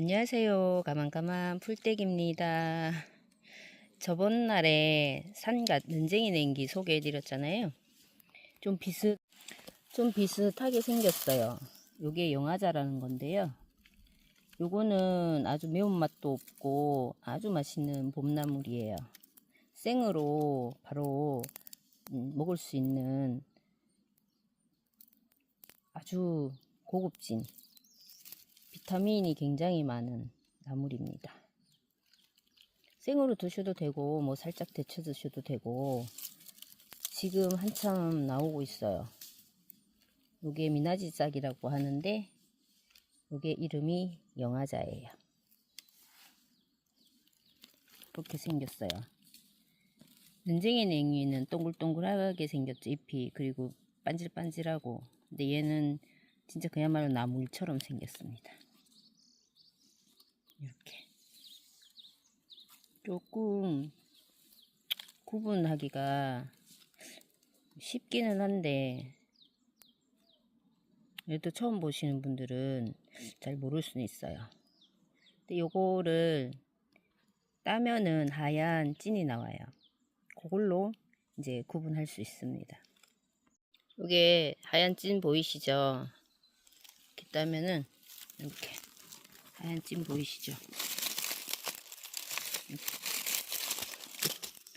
안녕하세요. 가만가만 풀떼기입니다. 저번 날에 산갓 눈쟁이 냉기 소개해 드렸잖아요. 좀 비슷, 좀 비슷하게 생겼어요. 요게 영화자라는 건데요. 요거는 아주 매운맛도 없고 아주 맛있는 봄나물이에요. 생으로 바로 음, 먹을 수 있는 아주 고급진 비타민이 굉장히 많은 나물입니다. 생으로 드셔도 되고 뭐 살짝 데쳐 드셔도 되고 지금 한참 나오고 있어요. 요게 미나지 싹이라고 하는데 요게 이름이 영화자예요. 이렇게 생겼어요. 눈쟁이 냉이는 동글동글하게 생겼죠. 잎이 그리고 반질반질하고 근데 얘는 진짜 그야말로 나물처럼 생겼습니다. 이렇게 조금 구분하기가 쉽기는 한데 그래도 처음 보시는 분들은 잘 모를 수는 있어요. 근데 요거를 따면은 하얀 찐이 나와요. 그걸로 이제 구분할 수 있습니다. 이게 하얀 찐 보이시죠? 이렇게 따면은 이렇게 하얀 찐 보이시죠?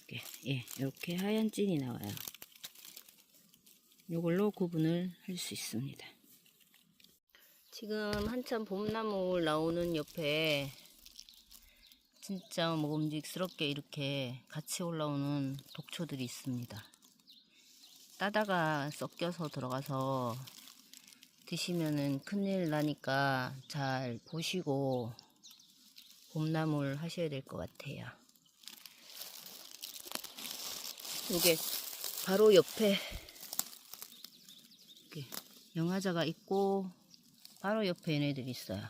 이렇게 예, 이렇게 하얀 찐이 나와요. 이걸로 구분을 할 수 있습니다. 지금 한참 봄나물 나오는 옆에 진짜 먹음직스럽게 이렇게 같이 올라오는 독초들이 있습니다. 따다가 섞여서 들어가서 드시면은 큰일 나니까 잘 보시고 봄나물 하셔야 될 것 같아요. 이게 바로 옆에 이렇게 영화자가 있고 바로 옆에 얘네들이 있어요.